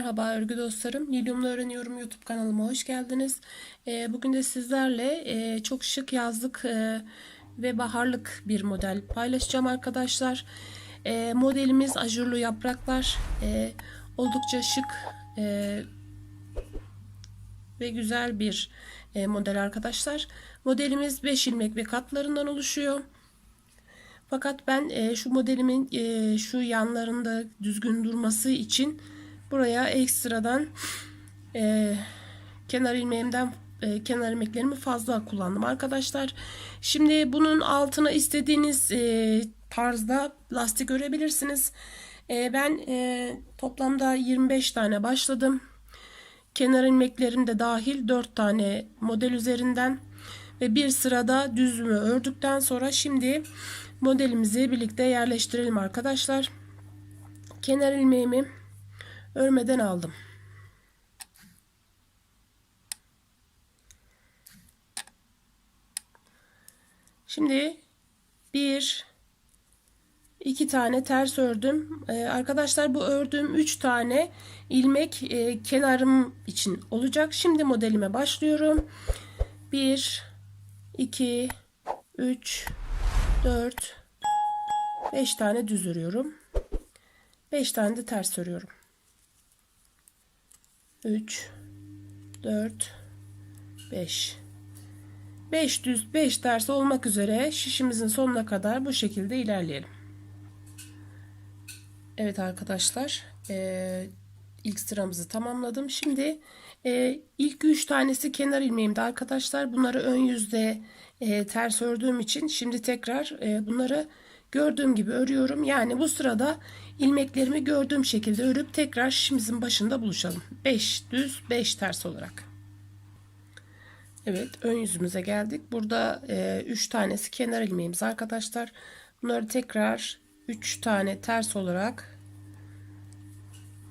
Merhaba örgü dostlarım. Lilyumla Öğreniyorum YouTube kanalıma hoş geldiniz. Ee, bugün de sizlerle e, çok şık yazlık e, ve baharlık bir model paylaşacağım arkadaşlar. E, modelimiz ajurlu yapraklar. Oldukça şık ve güzel bir model arkadaşlar. Modelimiz 5 ilmek ve katlarından oluşuyor. Fakat ben şu modelimin şu yanlarında düzgün durması için buraya ekstradan e, kenar ilmeğimden e, kenar ilmeklerimi fazla kullandım arkadaşlar. Şimdi bunun altına istediğiniz e, tarzda lastik örebilirsiniz. E, ben e, toplamda 25 tane başladım. Kenar ilmeklerim de dahil 4 tane model üzerinden ve bir sırada düzümü ördükten sonra şimdi modelimizi birlikte yerleştirelim arkadaşlar. Kenar ilmeğimi örmeden aldım. Şimdi bir iki tane ters ördüm. Ee, arkadaşlar bu ördüğüm üç tane ilmek e, kenarım için olacak. Şimdi modelime başlıyorum. Bir, iki, üç, 4 5 tane düz örüyorum. 5 tane de ters örüyorum. 3 4 5 5 düz 5 ters olmak üzere şişimizin sonuna kadar bu şekilde ilerleyelim. Evet arkadaşlar e, ilk sıramızı tamamladım. Şimdi e, ilk 3 tanesi kenar ilmeğimde arkadaşlar. Bunları ön yüzde e, ters ördüğüm için şimdi tekrar e, bunları gördüğüm gibi örüyorum. Yani bu sırada ilmeklerimi gördüğüm şekilde örüp tekrar şişimizin başında buluşalım. 5 düz 5 ters olarak. Evet ön yüzümüze geldik. Burada 3 e, tanesi kenar ilmeğimiz arkadaşlar. Bunları tekrar 3 tane ters olarak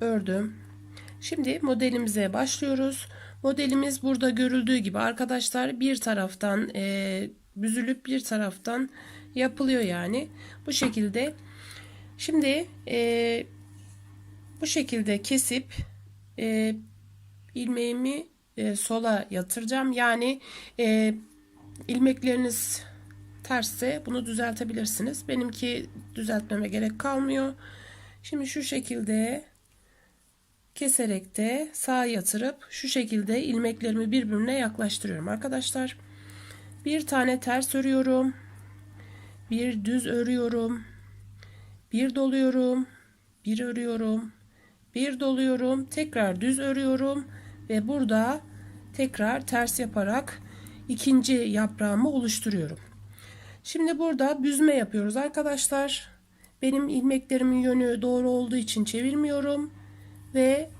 ördüm. Şimdi modelimize başlıyoruz. Modelimiz burada görüldüğü gibi arkadaşlar bir taraftan e, büzülüp bir taraftan yapılıyor yani. Bu şekilde. Şimdi e, bu şekilde kesip e, ilmeğimi e, sola yatıracağım. Yani e, ilmekleriniz tersse bunu düzeltebilirsiniz. Benimki düzeltmeme gerek kalmıyor. Şimdi şu şekilde keserek de sağa yatırıp şu şekilde ilmeklerimi birbirine yaklaştırıyorum arkadaşlar. Bir tane ters örüyorum. Bir düz örüyorum. Bir doluyorum. Bir örüyorum. Bir doluyorum. Tekrar düz örüyorum ve burada tekrar ters yaparak ikinci yaprağımı oluşturuyorum. Şimdi burada büzme yapıyoruz arkadaşlar. Benim ilmeklerimin yönü doğru olduğu için çevirmiyorum ve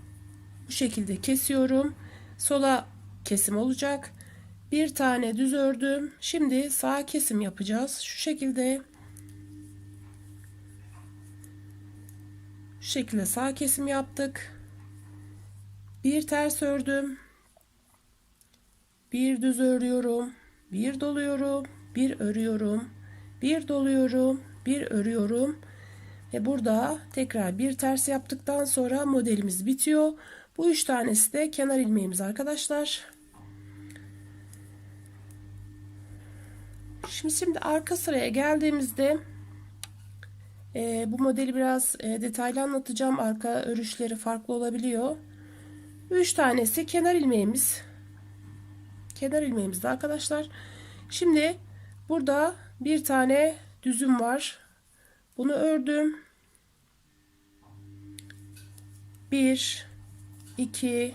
bu şekilde kesiyorum. Sola kesim olacak. Bir tane düz ördüm. Şimdi sağ kesim yapacağız. Şu şekilde şu şekilde sağ kesim yaptık. Bir ters ördüm. Bir düz örüyorum. Bir doluyorum. Bir örüyorum. Bir doluyorum. Bir örüyorum. Ve burada tekrar bir ters yaptıktan sonra modelimiz bitiyor. Bu üç tanesi de kenar ilmeğimiz arkadaşlar. Şimdi şimdi arka sıraya geldiğimizde e, bu modeli biraz e, detaylı anlatacağım. Arka örüşleri farklı olabiliyor. Üç tanesi kenar ilmeğimiz. Kenar ilmeğimizde arkadaşlar. Şimdi burada bir tane düzüm var. Bunu ördüm. 1 2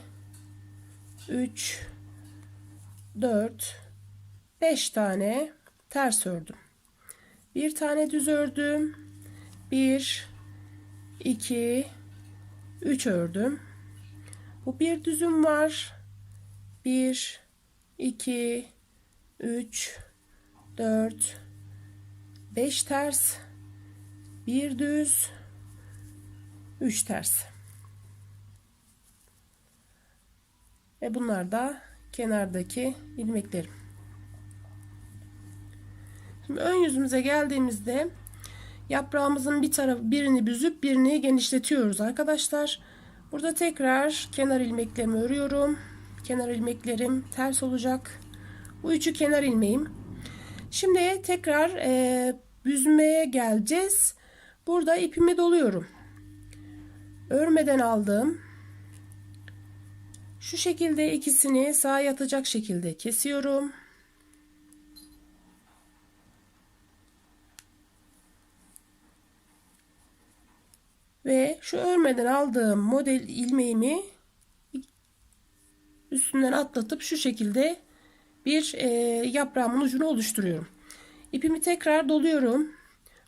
3 4 5 tane ters ördüm. Bir tane düz ördüm. 1 2 3 ördüm. Bu bir düzüm var. 1 2 3 4 5 ters bir düz 3 ters ve bunlar da kenardaki ilmeklerim ön yüzümüze geldiğimizde yaprağımızın bir tarafı birini büzüp birini genişletiyoruz arkadaşlar Burada tekrar kenar ilmeklerimi örüyorum. Kenar ilmeklerim ters olacak. Bu üçü kenar ilmeğim. Şimdi tekrar e, büzmeye geleceğiz. Burada ipimi doluyorum. Örmeden aldım. Şu şekilde ikisini sağa yatacak şekilde kesiyorum. Ve şu örmeden aldığım model ilmeğimi üstünden atlatıp şu şekilde bir e, yaprağımın ucunu oluşturuyorum. İpimi tekrar doluyorum.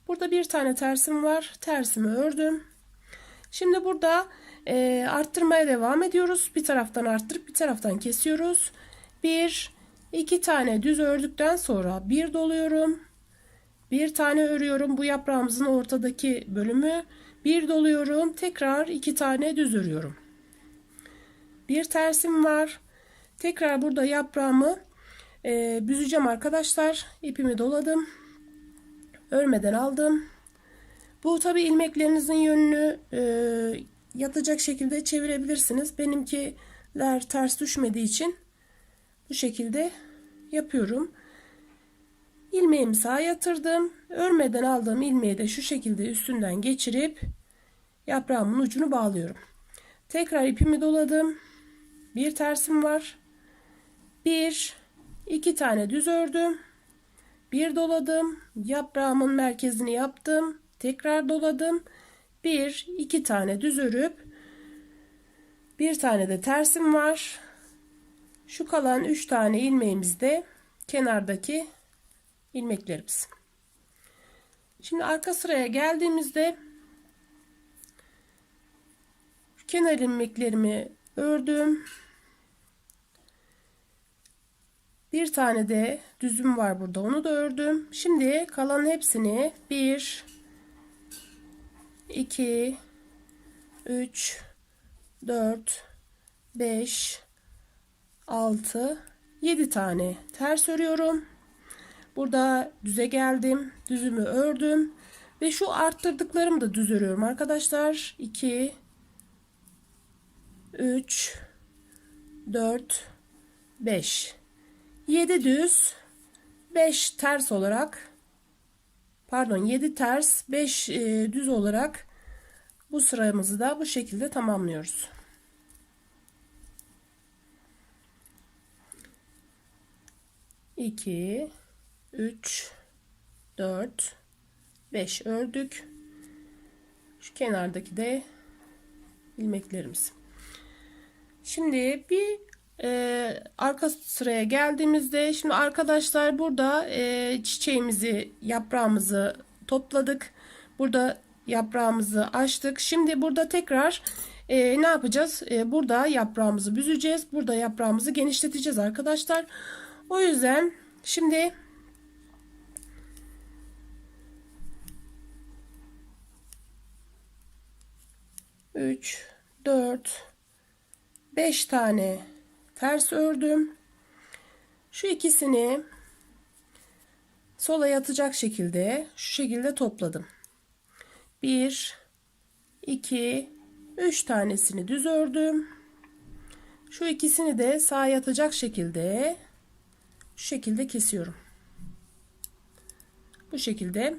Burada bir tane tersim var. Tersimi ördüm. Şimdi burada e, arttırmaya devam ediyoruz. Bir taraftan arttırıp bir taraftan kesiyoruz. Bir, iki tane düz ördükten sonra bir doluyorum. Bir tane örüyorum. Bu yaprağımızın ortadaki bölümü. Bir doluyorum. Tekrar iki tane düz örüyorum. Bir tersim var. Tekrar burada yaprağımı e, büzeceğim arkadaşlar. İpimi doladım. Örmeden aldım. Bu tabi ilmeklerinizin yönünü e, yatacak şekilde çevirebilirsiniz. Benimkiler ters düşmediği için bu şekilde yapıyorum. İlmeğimi sağa yatırdım. Örmeden aldığım ilmeği de şu şekilde üstünden geçirip yaprağımın ucunu bağlıyorum. Tekrar ipimi doladım. Bir tersim var. Bir, iki tane düz ördüm. Bir doladım. Yaprağımın merkezini yaptım. Tekrar doladım. Bir, iki tane düz örüp bir tane de tersim var. Şu kalan üç tane ilmeğimiz de kenardaki ilmeklerimiz. Şimdi arka sıraya geldiğimizde kenar ilmeklerimi ördüm. Bir tane de düzüm var burada. Onu da ördüm. Şimdi kalan hepsini 1 2 3 4 5 6 7 tane ters örüyorum. Burada düze geldim. Düzümü ördüm. Ve şu arttırdıklarımı da düz örüyorum arkadaşlar. 2 3 4 5 7 düz 5 ters olarak pardon 7 ters 5 e, düz olarak bu sıramızı da bu şekilde tamamlıyoruz. İki, üç, dört, beş ördük. Şu kenardaki de ilmeklerimiz. Şimdi bir e, arka sıraya geldiğimizde şimdi arkadaşlar burada e, çiçeğimizi yaprağımızı topladık. Burada yaprağımızı açtık. Şimdi burada tekrar e, ne yapacağız? E, burada yaprağımızı büzeceğiz. Burada yaprağımızı genişleteceğiz arkadaşlar. O yüzden şimdi üç, dört, beş tane ters ördüm. Şu ikisini sola yatacak şekilde şu şekilde topladım. 1 2 3 tanesini düz ördüm. Şu ikisini de sağa yatacak şekilde şu şekilde kesiyorum. Bu şekilde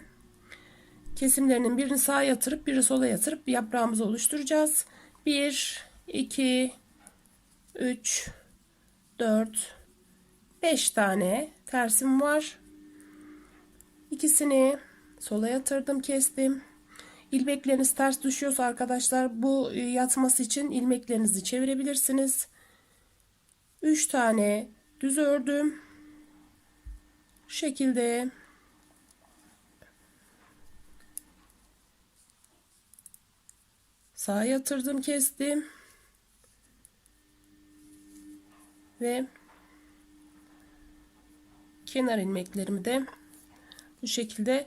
kesimlerinin birini sağa yatırıp birini sola yatırıp yaprağımızı oluşturacağız. 1 2 3 4 5 tane tersim var. İkisini sola yatırdım, kestim. İlmekleriniz ters düşüyorsa arkadaşlar bu e, yatması için ilmeklerinizi çevirebilirsiniz. 3 tane düz ördüm. Şu şekilde sağa yatırdım, kestim. Ve kenar ilmeklerimi de bu şekilde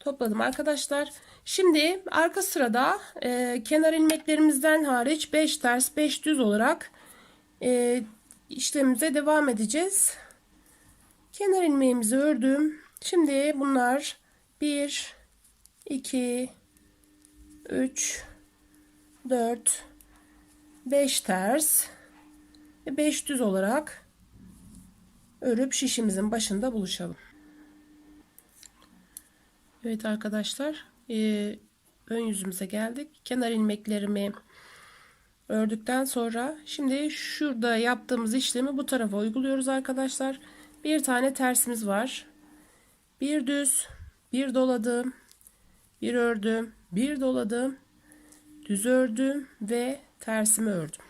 topladım arkadaşlar. Şimdi arka sırada e, kenar ilmeklerimizden hariç 5 ters 5 düz olarak e, işlemimize devam edeceğiz. Kenar ilmeğimizi ördüm. Şimdi bunlar 1 2 3 4 5 ters ve 5 düz olarak örüp şişimizin başında buluşalım. Evet arkadaşlar e, ön yüzümüze geldik. Kenar ilmeklerimi ördükten sonra şimdi şurada yaptığımız işlemi bu tarafa uyguluyoruz arkadaşlar. Bir tane tersimiz var. Bir düz, bir doladım, bir ördüm, bir doladım, düz ördüm ve tersimi ördüm.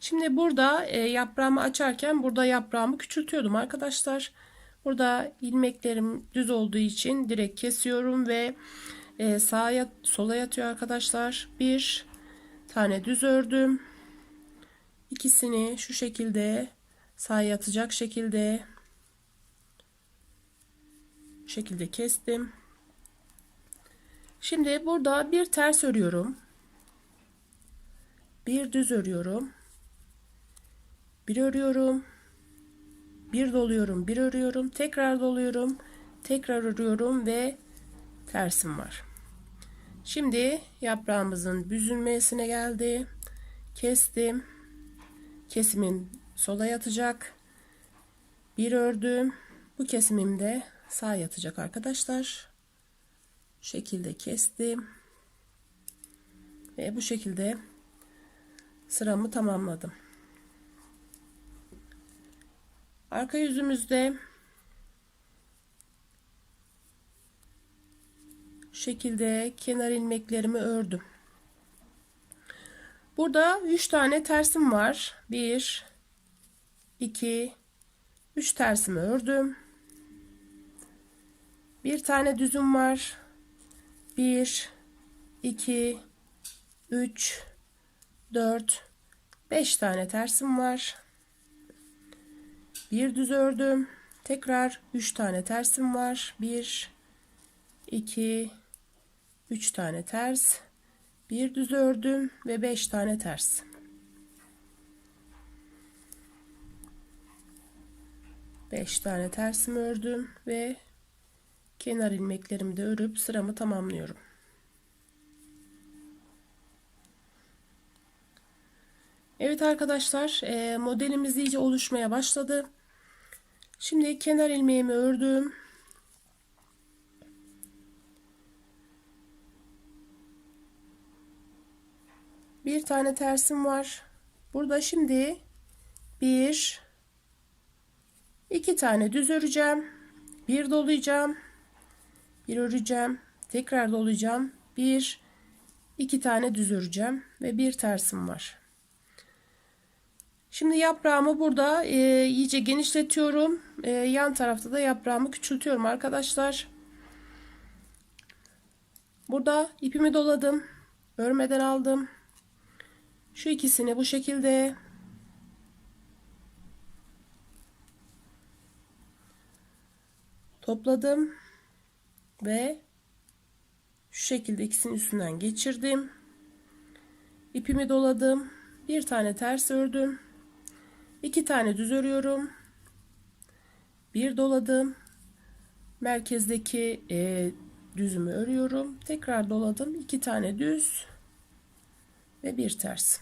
Şimdi burada e, yaprağımı açarken burada yaprağımı küçültüyordum arkadaşlar. Burada ilmeklerim düz olduğu için direkt kesiyorum ve e, sağa sola yatıyor arkadaşlar. Bir tane düz ördüm. İkisini şu şekilde sağa yatacak şekilde şekilde kestim. Şimdi burada bir ters örüyorum. Bir düz örüyorum. Bir örüyorum. Bir doluyorum, bir örüyorum, tekrar doluyorum, tekrar örüyorum ve tersim var. Şimdi yaprağımızın büzülmesine geldi. Kestim. Kesimin sola yatacak. Bir ördüm. Bu kesimim de sağ yatacak arkadaşlar. Şekilde kestim. Ve bu şekilde sıramı tamamladım. Arka yüzümüzde şekilde kenar ilmeklerimi ördüm. Burada 3 tane tersim var. 1 2 3 tersimi ördüm. Bir tane düzüm var. 1 2 3 4 5 tane tersim var. Bir düz ördüm. Tekrar 3 tane tersim var. 1 2 3 tane ters. Bir düz ördüm ve 5 tane ters. Beş tane tersimi ördüm ve kenar ilmeklerimi de örüp sıramı tamamlıyorum. Evet arkadaşlar modelimiz iyice oluşmaya başladı. Şimdi kenar ilmeğimi ördüm. Bir tane tersim var. Burada şimdi bir iki tane düz öreceğim. Bir dolayacağım. Bir öreceğim. Tekrar dolayacağım. Bir iki tane düz öreceğim ve bir tersim var. Şimdi yaprağımı burada e, iyice genişletiyorum. E, yan tarafta da yaprağımı küçültüyorum arkadaşlar. Burada ipimi doladım. Örmeden aldım. Şu ikisini bu şekilde topladım ve şu şekilde ikisinin üstünden geçirdim. İpimi doladım. Bir tane ters ördüm. 2 tane düz örüyorum. Bir doladım. Merkezdeki e, düzümü örüyorum. Tekrar doladım. 2 tane düz ve bir ters.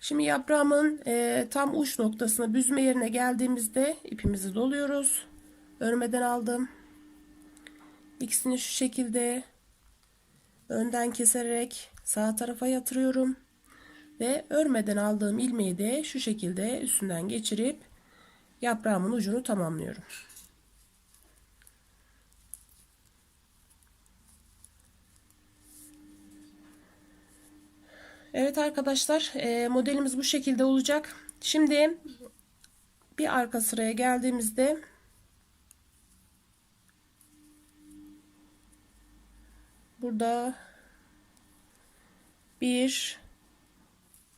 Şimdi yaprağımın e, tam uç noktasına büzme yerine geldiğimizde ipimizi doluyoruz. Örmeden aldım. İkisini şu şekilde önden keserek sağ tarafa yatırıyorum. Ve örmeden aldığım ilmeği de şu şekilde üstünden geçirip yaprağımın ucunu tamamlıyorum. Evet arkadaşlar e, modelimiz bu şekilde olacak. Şimdi bir arka sıraya geldiğimizde burada bir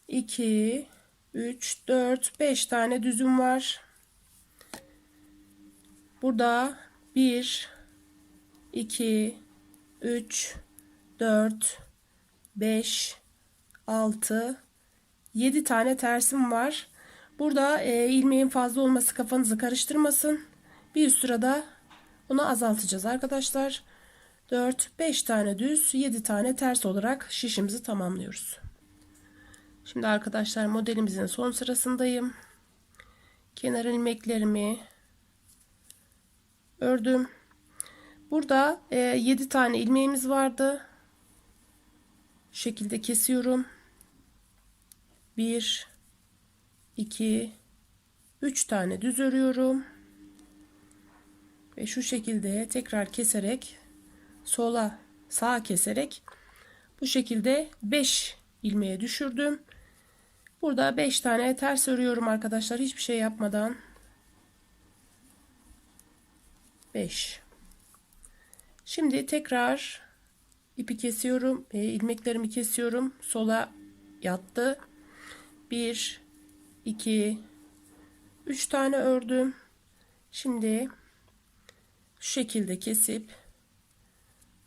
2 3 4 5 tane düzüm var. Burada 1 2 3 4 5 6 7 tane tersim var. Burada e, ilmeğin fazla olması kafanızı karıştırmasın. Bir sırada bunu azaltacağız arkadaşlar. 4, 5 tane düz, 7 tane ters olarak şişimizi tamamlıyoruz. Şimdi arkadaşlar modelimizin son sırasındayım. Kenar ilmeklerimi ördüm. Burada e, 7 tane ilmeğimiz vardı. Şu şekilde kesiyorum. 1 2 3 tane düz örüyorum. Ve şu şekilde tekrar keserek sola sağa keserek bu şekilde 5 ilmeğe düşürdüm. Burada 5 tane ters örüyorum arkadaşlar hiçbir şey yapmadan. 5 Şimdi tekrar ipi kesiyorum. E, ilmeklerimi kesiyorum. Sola yattı. 1 2 3 tane ördüm. Şimdi şu şekilde kesip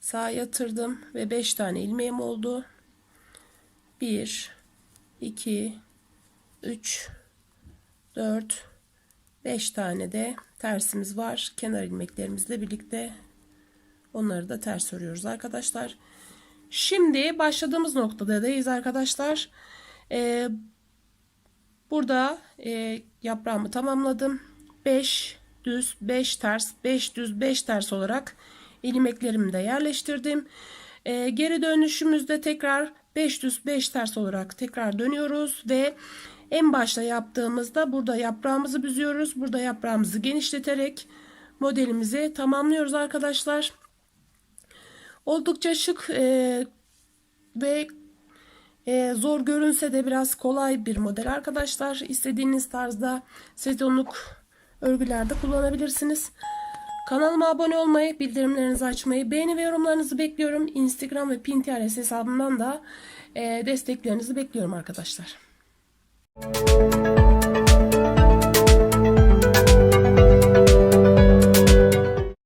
sağa yatırdım ve 5 tane ilmeğim oldu. 1 2 3 4 5 tane de tersimiz var. Kenar ilmeklerimizle birlikte onları da ters örüyoruz arkadaşlar. Şimdi başladığımız noktadayız arkadaşlar. Ee, burada e, yaprağımı tamamladım. 5 düz 5 ters 5 düz 5 ters olarak ilmeklerimi de yerleştirdim. Ee, geri dönüşümüzde tekrar 5 düz 5 ters olarak tekrar dönüyoruz ve en başta yaptığımızda burada yaprağımızı büzüyoruz. Burada yaprağımızı genişleterek modelimizi tamamlıyoruz arkadaşlar. Oldukça şık e, ve e, zor görünse de biraz kolay bir model arkadaşlar. İstediğiniz tarzda sezonluk örgülerde kullanabilirsiniz. Kanalıma abone olmayı, bildirimlerinizi açmayı, beğeni ve yorumlarınızı bekliyorum. Instagram ve Pinterest hesabımdan da desteklerinizi bekliyorum arkadaşlar. Müzik